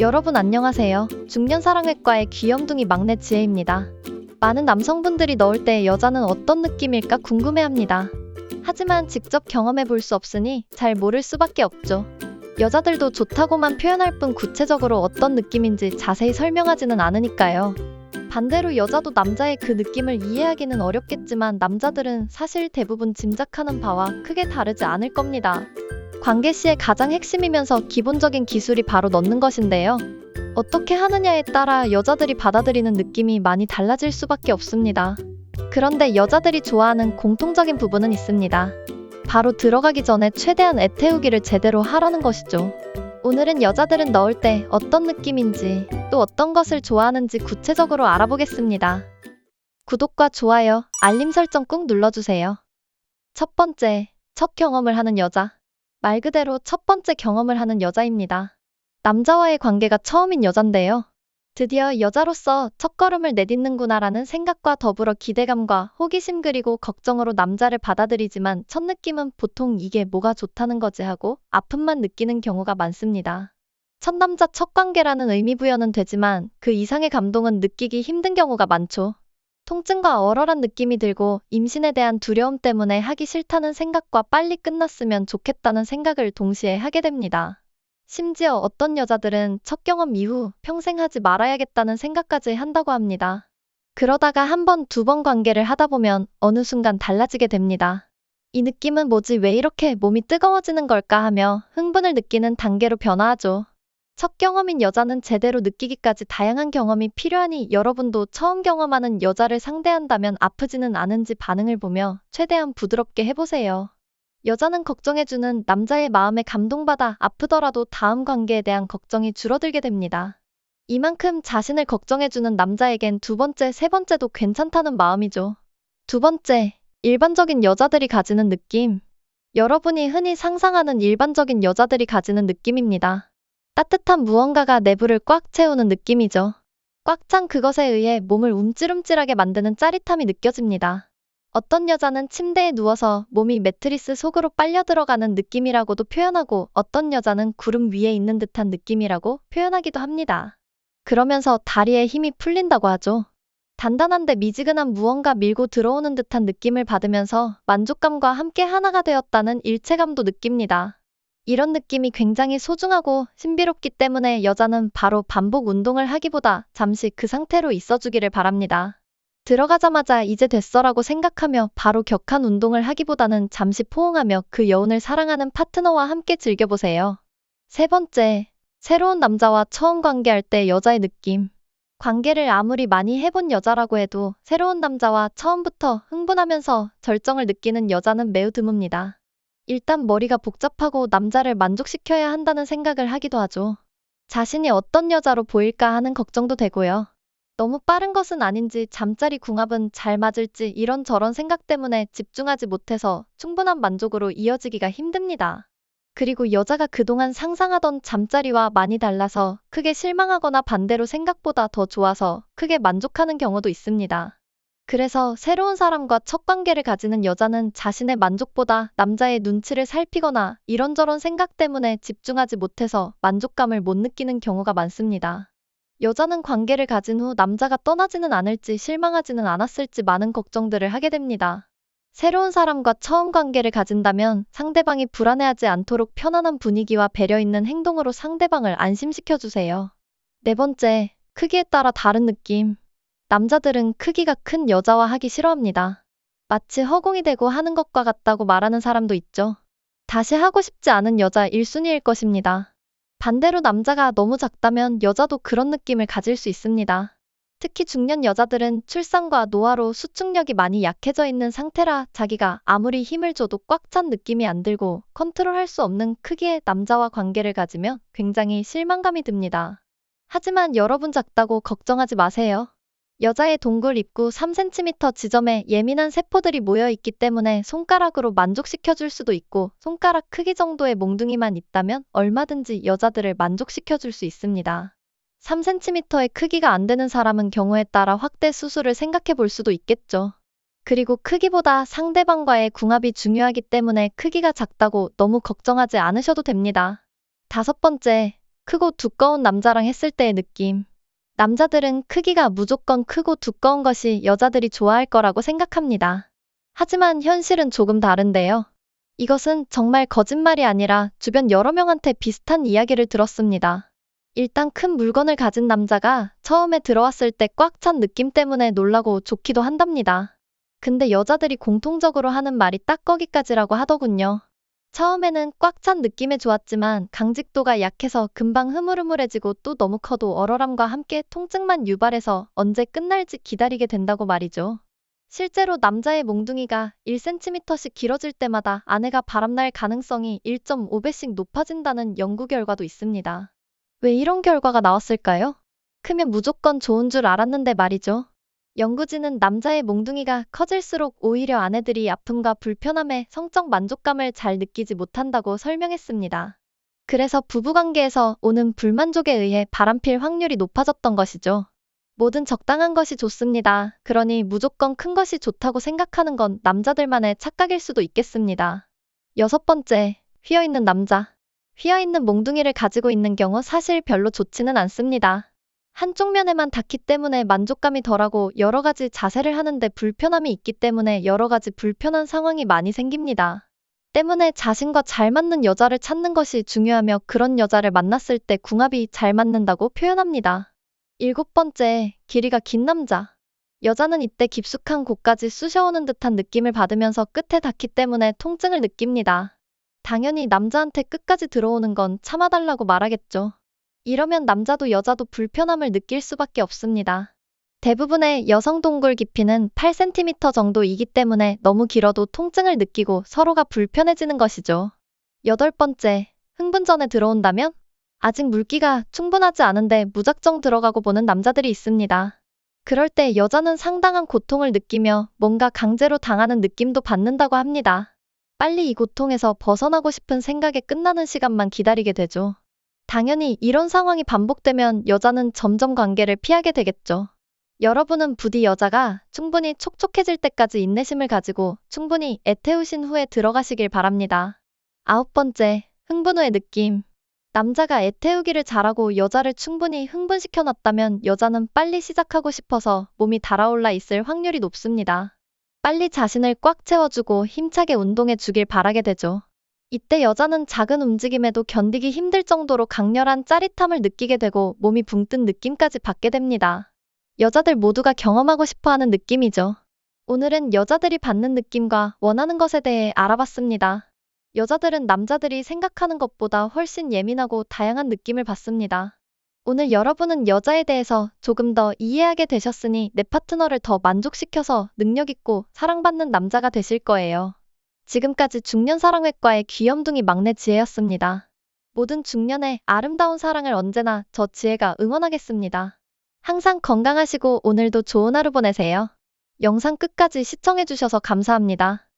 여러분 안녕하세요. 중년사랑외과의 귀염둥이 막내 지혜입니다. 많은 남성분들이 넣을 때 여자는 어떤 느낌일까 궁금해합니다. 하지만 직접 경험해 볼 수 없으니 잘 모를 수밖에 없죠. 여자들도 좋다고만 표현할 뿐 구체적으로 어떤 느낌인지 자세히 설명하지는 않으니까요. 반대로 여자도 남자의 그 느낌을 이해하기는 어렵겠지만 남자들은 사실 대부분 짐작하는 바와 크게 다르지 않을 겁니다. 관계 시의 가장 핵심이면서 기본적인 기술이 바로 넣는 것인데요. 어떻게 하느냐에 따라 여자들이 받아들이는 느낌이 많이 달라질 수밖에 없습니다. 그런데 여자들이 좋아하는 공통적인 부분은 있습니다. 바로 들어가기 전에 최대한 애태우기를 제대로 하라는 것이죠. 오늘은 여자들은 넣을 때 어떤 느낌인지 또 어떤 것을 좋아하는지 구체적으로 알아보겠습니다. 구독과 좋아요, 알림 설정 꾹 눌러주세요. 첫 번째, 첫 경험을 하는 여자. 말 그대로 첫 번째 경험을 하는 여자입니다. 남자와의 관계가 처음인 여잔데요. 드디어 여자로서 첫걸음을 내딛는구나라는 생각과 더불어 기대감과 호기심 그리고 걱정으로 남자를 받아들이지만 첫 느낌은 보통 이게 뭐가 좋다는 거지 하고 아픔만 느끼는 경우가 많습니다. 첫 남자 첫 관계라는 의미 부여는 되지만 그 이상의 감동은 느끼기 힘든 경우가 많죠. 통증과 얼얼한 느낌이 들고 임신에 대한 두려움 때문에 하기 싫다는 생각과 빨리 끝났으면 좋겠다는 생각을 동시에 하게 됩니다. 심지어 어떤 여자들은 첫 경험 이후 평생 하지 말아야겠다는 생각까지 한다고 합니다. 그러다가 한 번, 두 번 관계를 하다 보면 어느 순간 달라지게 됩니다. 이 느낌은 뭐지 왜 이렇게 몸이 뜨거워지는 걸까 하며 흥분을 느끼는 단계로 변화하죠. 첫 경험인 여자는 제대로 느끼기까지 다양한 경험이 필요하니 여러분도 처음 경험하는 여자를 상대한다면 아프지는 않은지 반응을 보며 최대한 부드럽게 해보세요. 여자는 걱정해주는 남자의 마음에 감동받아 아프더라도 다음 관계에 대한 걱정이 줄어들게 됩니다. 이만큼 자신을 걱정해주는 남자에겐 두 번째, 세 번째도 괜찮다는 마음이죠. 두 번째, 일반적인 여자들이 가지는 느낌. 여러분이 흔히 상상하는 일반적인 여자들이 가지는 느낌입니다. 따뜻한 무언가가 내부를 꽉 채우는 느낌이죠. 꽉 찬 그것에 의해 몸을 움찔움찔하게 만드는 짜릿함이 느껴집니다. 어떤 여자는 침대에 누워서 몸이 매트리스 속으로 빨려 들어가는 느낌이라고도 표현하고 어떤 여자는 구름 위에 있는 듯한 느낌이라고 표현하기도 합니다. 그러면서 다리에 힘이 풀린다고 하죠. 단단한데 미지근한 무언가 밀고 들어오는 듯한 느낌을 받으면서 만족감과 함께 하나가 되었다는 일체감도 느낍니다. 이런 느낌이 굉장히 소중하고 신비롭기 때문에 여자는 바로 반복 운동을 하기보다 잠시 그 상태로 있어주기를 바랍니다. 들어가자마자 이제 됐어라고 생각하며 바로 격한 운동을 하기보다는 잠시 포옹하며 그 여운을 사랑하는 파트너와 함께 즐겨보세요. 세 번째, 새로운 남자와 처음 관계할 때 여자의 느낌. 관계를 아무리 많이 해본 여자라고 해도 새로운 남자와 처음부터 흥분하면서 절정을 느끼는 여자는 매우 드뭅니다. 일단 머리가 복잡하고 남자를 만족시켜야 한다는 생각을 하기도 하죠. 자신이 어떤 여자로 보일까 하는 걱정도 되고요. 너무 빠른 것은 아닌지 잠자리 궁합은 잘 맞을지 이런저런 생각 때문에 집중하지 못해서 충분한 만족으로 이어지기가 힘듭니다. 그리고 여자가 그동안 상상하던 잠자리와 많이 달라서 크게 실망하거나 반대로 생각보다 더 좋아서 크게 만족하는 경우도 있습니다. 그래서 새로운 사람과 첫 관계를 가지는 여자는 자신의 만족보다 남자의 눈치를 살피거나 이런저런 생각 때문에 집중하지 못해서 만족감을 못 느끼는 경우가 많습니다. 여자는 관계를 가진 후 남자가 떠나지는 않을지 실망하지는 않았을지 많은 걱정들을 하게 됩니다. 새로운 사람과 처음 관계를 가진다면 상대방이 불안해하지 않도록 편안한 분위기와 배려 있는 행동으로 상대방을 안심시켜 주세요. 네 번째, 크기에 따라 다른 느낌. 남자들은 크기가 큰 여자와 하기 싫어합니다. 마치 허공이 되고 하는 것과 같다고 말하는 사람도 있죠. 다시 하고 싶지 않은 여자 1순위일 것입니다. 반대로 남자가 너무 작다면 여자도 그런 느낌을 가질 수 있습니다. 특히 중년 여자들은 출산과 노화로 수축력이 많이 약해져 있는 상태라 자기가 아무리 힘을 줘도 꽉 찬 느낌이 안 들고 컨트롤할 수 없는 크기의 남자와 관계를 가지면 굉장히 실망감이 듭니다. 하지만 여러분 작다고 걱정하지 마세요. 여자의 동굴 입구 3cm 지점에 예민한 세포들이 모여 있기 때문에 손가락으로 만족시켜 줄 수도 있고 손가락 크기 정도의 몽둥이만 있다면 얼마든지 여자들을 만족시켜 줄 수 있습니다. 3cm의 크기가 안 되는 사람은 경우에 따라 확대 수술을 생각해 볼 수도 있겠죠. 그리고 크기보다 상대방과의 궁합이 중요하기 때문에 크기가 작다고 너무 걱정하지 않으셔도 됩니다. 다섯 번째, 크고 두꺼운 남자랑 했을 때의 느낌. 남자들은 크기가 무조건 크고 두꺼운 것이 여자들이 좋아할 거라고 생각합니다. 하지만 현실은 조금 다른데요. 이것은 정말 거짓말이 아니라 주변 여러 명한테 비슷한 이야기를 들었습니다. 일단 큰 물건을 가진 남자가 처음에 들어왔을 때 꽉 찬 느낌 때문에 놀라고 좋기도 한답니다. 근데 여자들이 공통적으로 하는 말이 딱 거기까지라고 하더군요. 처음에는 꽉 찬 느낌에 좋았지만 강직도가 약해서 금방 흐물흐물해지고 또 너무 커도 얼얼함과 함께 통증만 유발해서 언제 끝날지 기다리게 된다고 말이죠. 실제로 남자의 몽둥이가 1cm씩 길어질 때마다 아내가 바람날 가능성이 1.5배씩 높아진다는 연구 결과도 있습니다. 왜 이런 결과가 나왔을까요? 크면 무조건 좋은 줄 알았는데 말이죠. 연구진은 남자의 몽둥이가 커질수록 오히려 아내들이 아픔과 불편함에 성적 만족감을 잘 느끼지 못한다고 설명했습니다. 그래서 부부관계에서 오는 불만족에 의해 바람필 확률이 높아졌던 것이죠. 뭐든 적당한 것이 좋습니다. 그러니 무조건 큰 것이 좋다고 생각하는 건 남자들만의 착각일 수도 있겠습니다. 여섯 번째, 휘어있는 남자. 휘어있는 몽둥이를 가지고 있는 경우 사실 별로 좋지는 않습니다. 한쪽 면에만 닿기 때문에 만족감이 덜하고 여러 가지 자세를 하는데 불편함이 있기 때문에 여러 가지 불편한 상황이 많이 생깁니다. 때문에 자신과 잘 맞는 여자를 찾는 것이 중요하며 그런 여자를 만났을 때 궁합이 잘 맞는다고 표현합니다. 일곱 번째, 길이가 긴 남자. 여자는 이때 깊숙한 곳까지 쑤셔오는 듯한 느낌을 받으면서 끝에 닿기 때문에 통증을 느낍니다. 당연히 남자한테 끝까지 들어오는 건 참아달라고 말하겠죠. 이러면 남자도 여자도 불편함을 느낄 수밖에 없습니다. 대부분의 여성 동굴 깊이는 8cm 정도이기 때문에 너무 길어도 통증을 느끼고 서로가 불편해지는 것이죠. 여덟 번째, 흥분 전에 들어온다면? 아직 물기가 충분하지 않은데 무작정 들어가고 보는 남자들이 있습니다. 그럴 때 여자는 상당한 고통을 느끼며 뭔가 강제로 당하는 느낌도 받는다고 합니다. 빨리 이 고통에서 벗어나고 싶은 생각에 끝나는 시간만 기다리게 되죠. 당연히 이런 상황이 반복되면 여자는 점점 관계를 피하게 되겠죠. 여러분은 부디 여자가 충분히 촉촉해질 때까지 인내심을 가지고 충분히 애태우신 후에 들어가시길 바랍니다. 아홉 번째, 흥분 후의 느낌. 남자가 애태우기를 잘하고 여자를 충분히 흥분시켜 놨다면 여자는 빨리 시작하고 싶어서 몸이 달아올라 있을 확률이 높습니다. 빨리 자신을 꽉 채워주고 힘차게 운동해 주길 바라게 되죠. 이때 여자는 작은 움직임에도 견디기 힘들 정도로 강렬한 짜릿함을 느끼게 되고 몸이 붕 뜬 느낌까지 받게 됩니다. 여자들 모두가 경험하고 싶어 하는 느낌이죠. 오늘은 여자들이 받는 느낌과 원하는 것에 대해 알아봤습니다. 여자들은 남자들이 생각하는 것보다 훨씬 예민하고 다양한 느낌을 받습니다. 오늘 여러분은 여자에 대해서 조금 더 이해하게 되셨으니 내 파트너를 더 만족시켜서 능력있고 사랑받는 남자가 되실 거예요. 지금까지 중년사랑외과의 귀염둥이 막내 지혜였습니다. 모든 중년의 아름다운 사랑을 언제나 저 지혜가 응원하겠습니다. 항상 건강하시고 오늘도 좋은 하루 보내세요. 영상 끝까지 시청해주셔서 감사합니다.